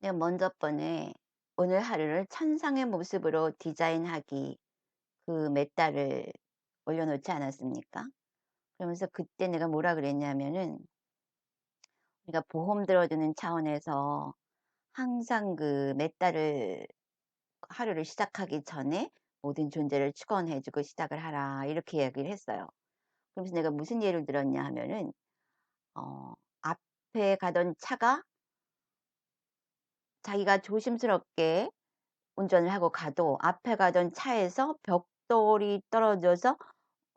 내가 먼저 번에 오늘 하루를 천상의 모습으로 디자인하기 그 메타를 올려놓지 않았습니까? 그러면서 그때 내가 뭐라 그랬냐면은 우리가 보험 들어주는 차원에서 항상 그 메타를 하루를 시작하기 전에 모든 존재를 축원해주고 시작을 하라 이렇게 이야기를 했어요. 그러면서 내가 무슨 예를 들었냐 하면은 어, 앞에 가던 차가 자기가 조심스럽게 운전을 하고 가도 앞에 가던 차에서 벽돌이 떨어져서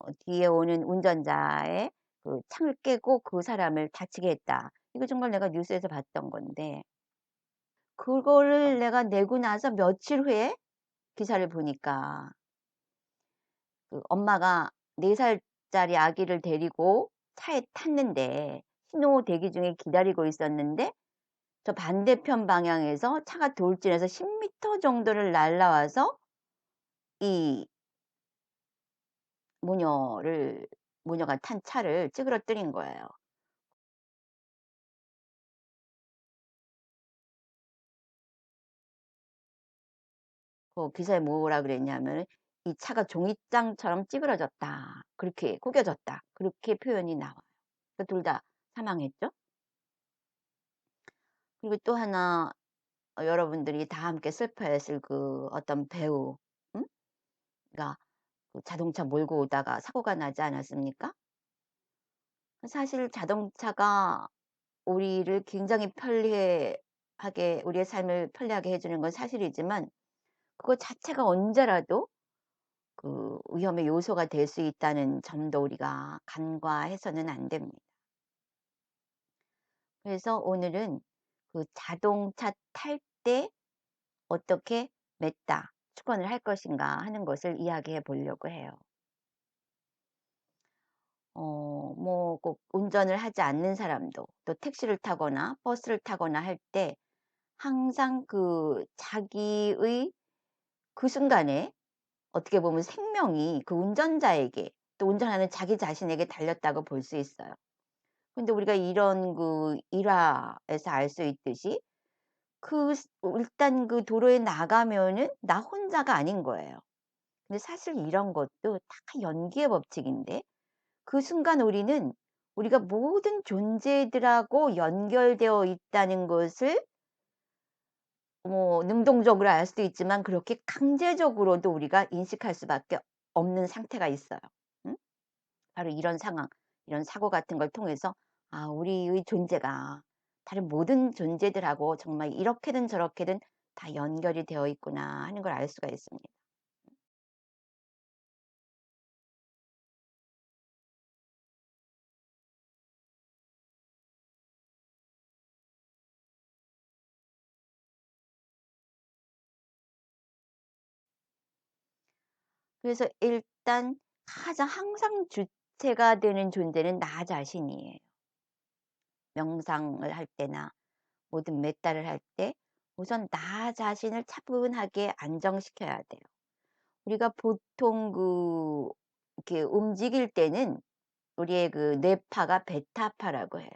어 뒤에 오는 운전자의 그 창을 깨고 그 사람을 다치게 했다. 이거 정말 내가 뉴스에서 봤던 건데 그거를 내가 내고 나서 며칠 후에 기사를 보니까 그 엄마가 4 살짜리 아기를 데리고 차에 탔는데 신호 대기 중에 기다리고 있었는데 저 반대편 방향에서 차가 돌진해서 10 미터 정도를 날라와서 이 모녀를 모녀가 탄 차를 찌그러뜨린 거예요. 그 기사에 뭐라 그랬냐면은 "이 차가 종이장처럼 찌그러졌다." 그렇게 구겨졌다. 그렇게 표현이 나와요. 그둘다 사망했죠. 그리고 또 하나 어 여러분들이 다 함께 슬퍼했을 그 어떤 배우 음? 가그 자동차 몰고 오다가 사고가 나지 않았습니까? 사실 자동차가 우리를 굉장히 편리하게 우리의 삶을 편리하게 해 주는 건 사실이지만 그거 자체가 언제라도 그 위험의 요소가 될 수 있다는 점도 우리가 간과해서는 안 됩니다. 그래서 오늘은 그 자동차 탈 때 어떻게 맸다, 축원을 할 것인가 하는 것을 이야기해 보려고 해요. 어 뭐 꼭 운전을 하지 않는 사람도 또 택시를 타거나 버스를 타거나 할 때 항상 그 자기의 그 순간에 어떻게 보면 생명이 그 운전자에게 또 운전하는 자기 자신에게 달렸다고 볼 수 있어요. 근데 우리가 이런 그 일화에서 알 수 있듯이 그스 일단 그 도로에 나가면은 나 혼자가 아닌 거예요. 근데 사실 이런 것도 다 연기의 법칙인데 그 순간 우리는 우리가 모든 존재들하고 연결되어 있다는 것을 뭐 능동적으로 알 수도 있지만 그렇게 강제적으로도 우리가 인식할 수밖에 없는 상태가 있어요. 음? 바로 이런 상황, 이런 사고 같은 걸 통해서 '아 우리의 존재가 다른 모든 존재들하고 정말 이렇게든 저렇게든 다 연결이 되어 있구나.' 하는 걸 알 수가 있습니다. 그래서 일단 가장 항상 주 체가 되는 존재는 나 자신이에요. 명상을 할 때나 모든 메타를 할때 우선 나 자신을 차분하게 안정시켜야 돼요. 우리가 보통 그 이렇게 움직일 때는 우리의 그 뇌파가 베타파라고 해요.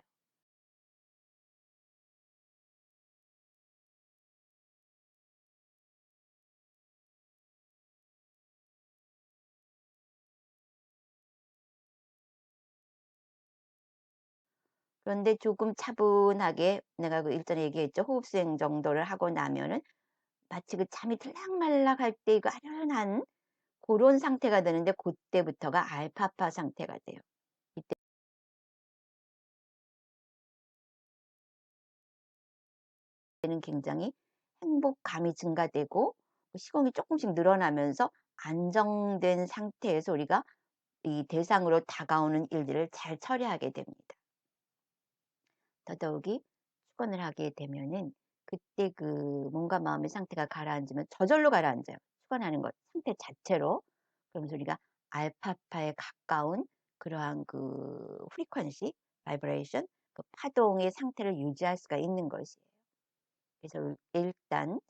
그런데 조금 차분하게 내가 그 일전에 얘기했죠. 호흡 수행 정도를 하고 나면은 마치 그 잠이 들락말락할 때그 아련한 고런 상태가 되는데 고때부터가 알파파 상태가 돼요. 이때 는 굉장히 행복감이 증가되고 그 시공이 쪼끔씩 늘어나면서 안정된 상태에서 우리가 이 대상으로 다가오는 일들을 잘 처리하게 됩니다. 더더욱이 축원을 하게 되면은 그때 그 몸과 마음의 상태가 가라앉으면 저절로 가라앉아요. 축원하는 것 상태 자체로. 그러면서 우리가 알파파에 가까운 그러한 그 frequency, vibration 그 파동의 상태를 유지할 수가 있는 것이에요. 그래서 일단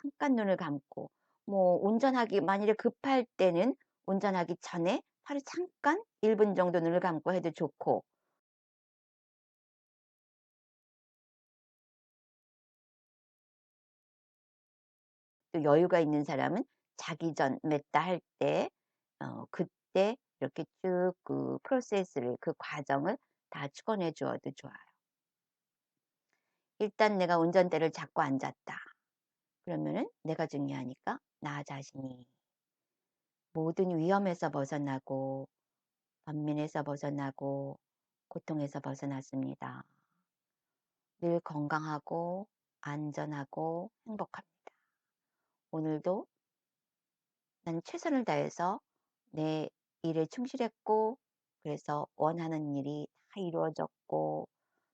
잠깐 눈을 감고 뭐 운전하기 만일에 급할 때는 운전하기 전에 하루 잠깐 1분 정도 눈을 감고 해도 좋고 또 여유가 있는 사람은 자기 전 맸다 할 때 어 그때 이렇게 쭉 그 프로세스를 그 과정을 다 축원해 주어도 좋아요. 일단 내가 운전대를 잡고 앉았다. 그러면은 내가 중요하니까 나 자신이 모든 위험에서 벗어나고 번민에서 벗어나고 고통에서 벗어났습니다. 늘 건강하고 안전하고 행복합니다. 오늘도 나는 최선을 다해서 내 일에 충실했고 그래서 원하는 일이 다 이루어졌고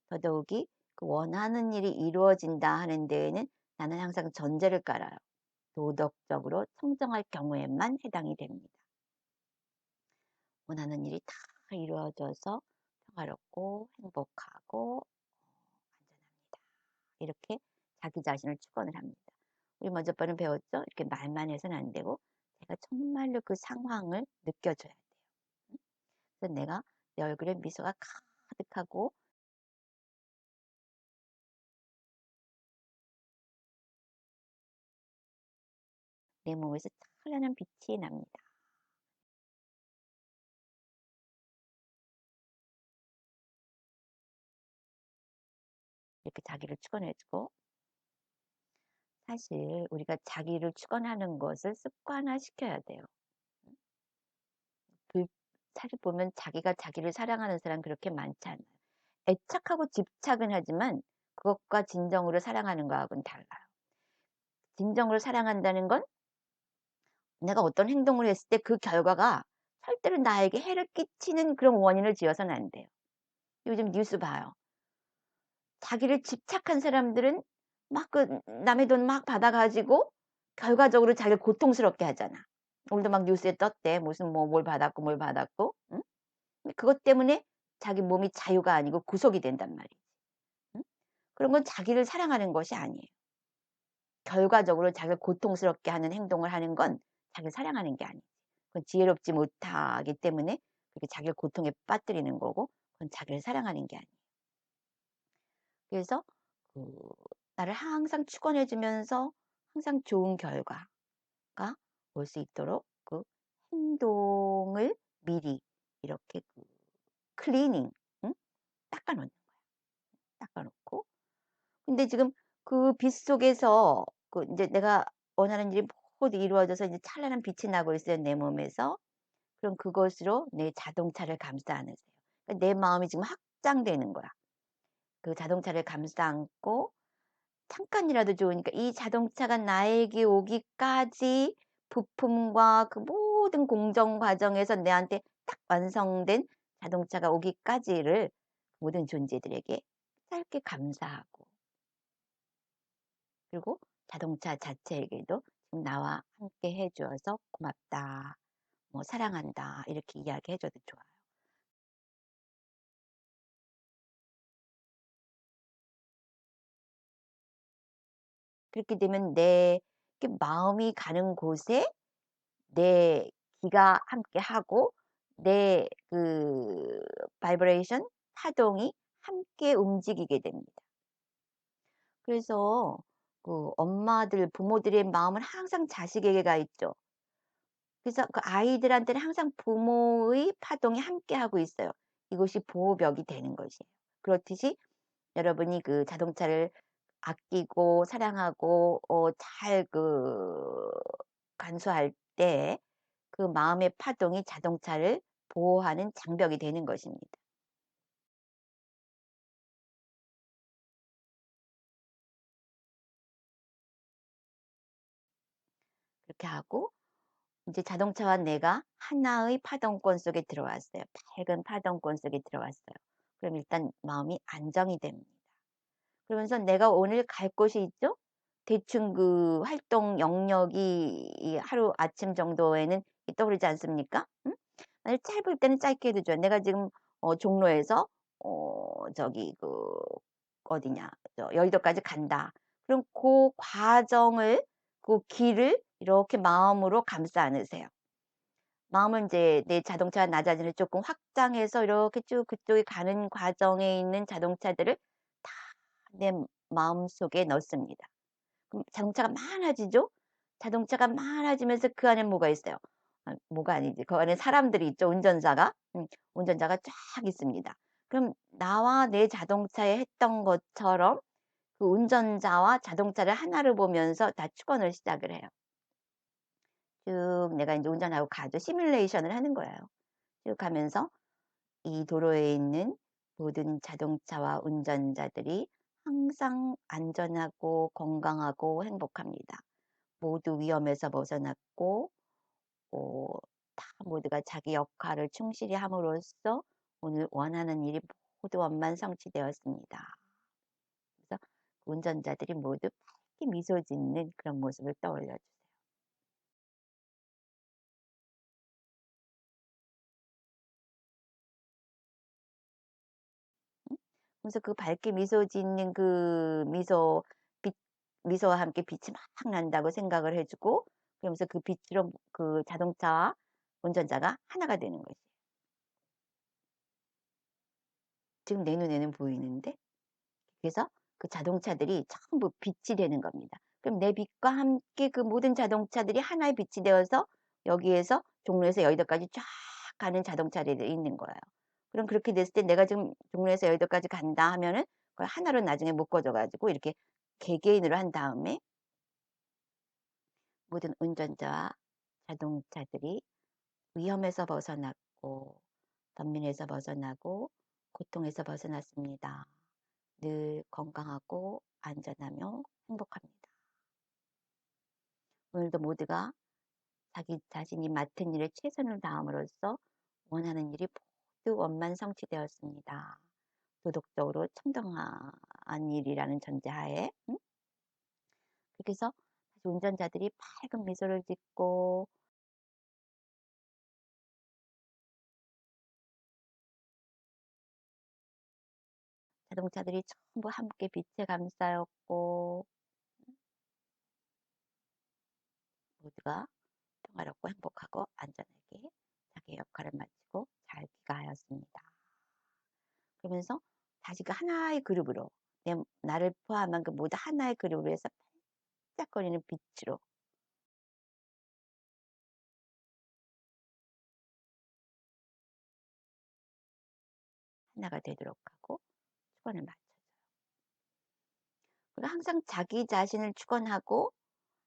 더더욱이 그 원하는 일이 이루어진다 하는 데에는 나는 항상 전제를 깔아요. 도덕적으로 청정할 경우에만 해당이 됩니다. 원하는 일이 다 이루어져서 평화롭고 행복하고 안전합니다. 이렇게 자기 자신을 축원을 합니다. 우리 먼저 번은 배웠죠? 이렇게 말만 해서는 안 되고 제가 정말로 그 상황을 느껴줘야 돼요. 그래서 내가 내 얼굴에 미소가 가득하고 내 몸에서 찬란한 빛이 납니다. 이렇게 자기를 축원해주고 사실 우리가 자기를 축원하는 것을 습관화시켜야 돼요. 그 사실 보면 자기가 자기를 사랑하는 사람 그렇게 많지 않아요. 애착하고 집착은 하지만 그것과 진정으로 사랑하는 거하고는 달라요. 진정으로 사랑한다는 건 내가 어떤 행동을 했을 때 그 결과가 절대로 나에게 해를 끼치는 그런 원인을 지어서는 안 돼요. 요즘 뉴스 봐요. 자기를 집착한 사람들은 막 그 남의 돈 막 받아가지고 결과적으로 자기를 고통스럽게 하잖아. 오늘도 막 뉴스에 떴대. 무슨 뭐 뭘 받았고 뭘 받았고. 응? 그것 때문에 자기 몸이 자유가 아니고 구속이 된단 말이지. 응? 그런 건 자기를 사랑하는 것이 아니에요. 결과적으로 자기를 고통스럽게 하는 행동을 하는 건 자기를 사랑하는 게 아니에요. 그건 지혜롭지 못하기 때문에 그렇게 자기를 고통에 빠뜨리는 거고 그건 자기를 사랑하는 게 아니에요. 그래서 그 나를 항상 축원해 주면서 항상 좋은 결과가 올 수 있도록 그 행동을 미리 이렇게 그 클리닝 응? 닦아 놓는 거야. 닦아 놓고 근데 지금 그 빛 속에서 그 이제 내가 원하는 일이 모두 이루어져서 이제 찬란한 빛이 나고 있어요, 내 몸에서. 그럼 그것으로 내 자동차를 감싸 안으세요. 그러니까 내 마음이 지금 확장되는 거야. 그 자동차를 감싸 안고 잠깐이라도 좋으니까 이 자동차가 나에게 오기까지 부품과 그 모든 공정 과정에서 내한테 딱 완성된 자동차가 오기까지를 모든 존재들에게 짧게 감사하고 그리고 자동차 자체에게도 지금 나와 함께 해 주어서 고맙다. 뭐 사랑한다. 이렇게 이야기해 줘도 좋아요. 그렇게 되면 내 마음이 가는 곳에 내 기가 함께 하고 내 그 바이브레이션 파동이 함께 움직이게 됩니다. 그래서 그 엄마들 부모들의 마음은 항상 자식에게 가 있죠. 그래서 그 아이들한테는 항상 부모의 파동이 함께 하고 있어요. 이것이 보호벽이 되는 것이에요. 그렇듯이 여러분이 그 자동차를 아끼고 사랑하고 어 잘 그 간수할 때 그 마음의 파동이 자동차를 보호하는 장벽이 되는 것입니다. 그렇게 하고 이제 자동차와 내가 하나의 파동권 속에 들어왔어요. 밝은 파동권 속에 들어왔어요. 그럼 일단 마음이 안정이 됩니다. 그러면서 내가 오늘 갈 곳이 있죠? 대충 그 활동 영역이 이 하루 아침 정도에는 떠오르지 않습니까? 응? 만약 짧을 때는 짧게 해도 좋아요. 내가 지금 어 종로에서 어 저기 그 어디냐 저 여의도까지 간다. 그럼 그 과정을 그 길을 이렇게 마음으로 감싸 안으세요. 마음을 인제 내 자동차 나자진을 쪼끔 확장해서 이렇게 쭉 그쪽에 가는 과정에 있는 자동차들을 다 내 마음속에 넣습니다. 그럼 자동차가 많아지죠? 자동차가 많아지면서 그 안에 뭐가 있어요? 아 뭐가 아니지. 그 안에 사람들이 있죠, 운전사가. 음 운전자가 쫙 있습니다. 그럼 나와 내 자동차에 했던 것처럼 그 운전자와 자동차를 하나로 보면서 다 추건을 시작을 해요. 쭉 내가 인제 운전하고 가죠. 시뮬레이션을 하는 거예요. 쭉 가면서 이 도로에 있는 모든 자동차와 운전자들이 항상 안전하고 건강하고 행복합니다. 모두 위험에서 벗어났고 어 다 모두가 자기 역할을 충실히 함으로써 오늘 원하는 일이 모두 원만 성취되었습니다. 그래서 운전자들이 모두 밝게 미소 짓는 그런 모습을 떠올려 주세요. 그래서 그 밝게 미소 짓는 그 미소 빛 미소와 함께 빛이 막 난다고 생각을 해 주고 그러면서 그 빛으로 그 자동차와 운전자가 하나가 되는 거지. 지금 내 눈에는 보이는데 그래서 그 자동차들이 전부 빛이 되는 겁니다. 그럼 내 빛과 함께 그 모든 자동차들이 하나의 빛이 되어서 여기에서 종로에서 여의도까지 쫙 가는 자동차들이 있는 거예요. 그럼 그렇게 됐을 때 내가 지금 종로에서 여의도까지 간다 하면은 그걸 하나로 나중에 묶어줘 가지고 이렇게 개개인으로 한 다음에 모든 운전자와 자동차들이 위험에서 벗어났고 번민에서 벗어나고 고통에서 벗어났습니다. 늘 건강하고 안전하며 행복합니다. 오늘도 모두가 자기 자신이 맡은 일에 최선을 다함으로써 원하는 일이 원만 성취되었습니다. 도덕적으로 청정한 일이라는 전제하에 응? 해서 운전자들이 밝은 미소를 짓고 자동차들이 전부 함께 빛에 감싸였고 모두가 평화롭고 행복하고 안전하게 자기의 역할을 마치고 잘 귀가하였습니다. 그러면서 다시 그 하나의 그룹으로 내 나를 포함한 그 모두 하나의 그룹으로 해서 반짝거리는 빛으로 하나가 되도록 하고 축원을 맞춰줘요. 그리고 항상 자기 자신을 축원하고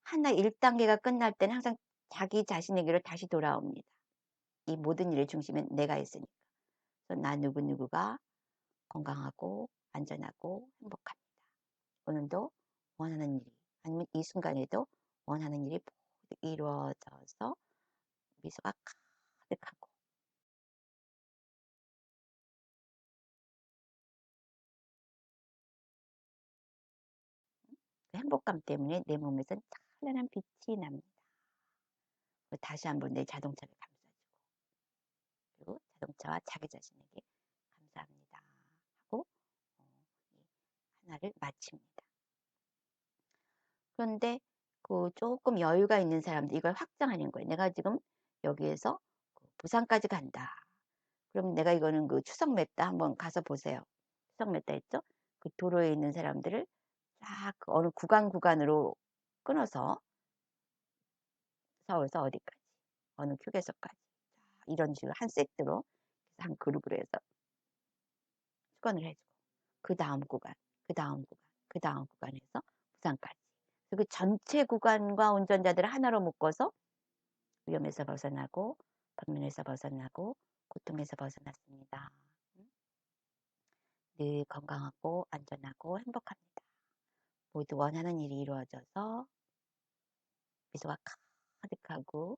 하나 1단계가 끝날 때는 항상 자기 자신에게로 다시 돌아옵니다. 이 모든 일의 중심은 내가 있으니까. 나 누구누구가 건강하고 안전하고 행복합니다. 오늘도 원하는 일이 아니면 이 순간에도 원하는 일이 이루어져서 미소가 가득하고 그 행복감 때문에 내 몸에선 찬란한 빛이 납니다. 다시 한번 내 자동차를 그리고 자동차와 자기 자신에게 감사합니다 하고 어, 하나를 마칩니다. 그런데 그 조금 여유가 있는 사람들 이걸 확장하는 거예요. 내가 지금 여기에서 그 부산까지 간다. 그럼 내가 이거는 그 추석 맵다 한번 가서 보세요. 추석 맵다 했죠? 그 도로에 있는 사람들을 쫙그 어느 구간 구간으로 끊어서 서울서 어디까지 어느 휴게소까지 이런 식으로 한 세트로 한 그룹으로 해서 수건을 해 주고 그 다음 구간, 그 다음 구간, 그 다음 구간에서 부산까지. 그 전체 구간과 운전자들을 하나로 묶어서 위험에서 벗어나고 방면에서 벗어나고 고통에서 벗어났습니다. 음? 늘 건강하고 안전하고 행복합니다. 모두 원하는 일이 이루어져서 미소가 가득하고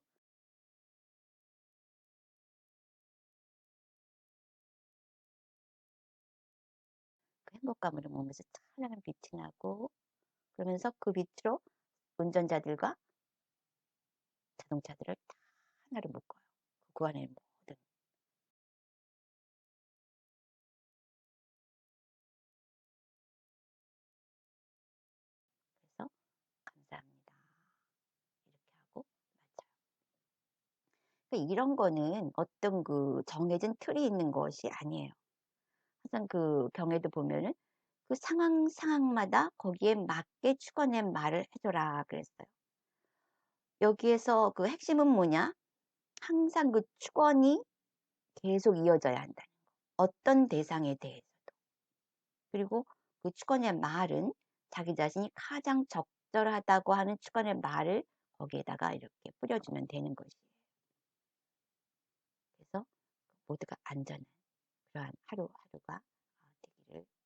행복감으로 몸에서 찬란한 빛이 나고 그러면서 그 빛으로 운전자들과 자동차들을 다 하나로 묶어요. 그 구간의 모든 그래서 감사합니다. 이렇게 하고 마쳐요. 그러니까 이런 거는 어떤 그 정해진 틀이 있는 것이 아니에요. 항상 그 경에도 보면은 그 상황, 상황마다 거기에 맞게 추건의 말을 해 줘라 그랬어요. 여기에서 그 핵심은 뭐냐? 항상 그 축원이 계속 이어져야 한다는 거. 어떤 대상에 대해서도. 그리고 그 축원의 말은 자기 자신이 가장 적절하다고 하는 축원의 말을 거기에다가 이렇게 뿌려주면 되는 것이에요. 그래서 모두가 안전한 그러한 하루 하루가 되기를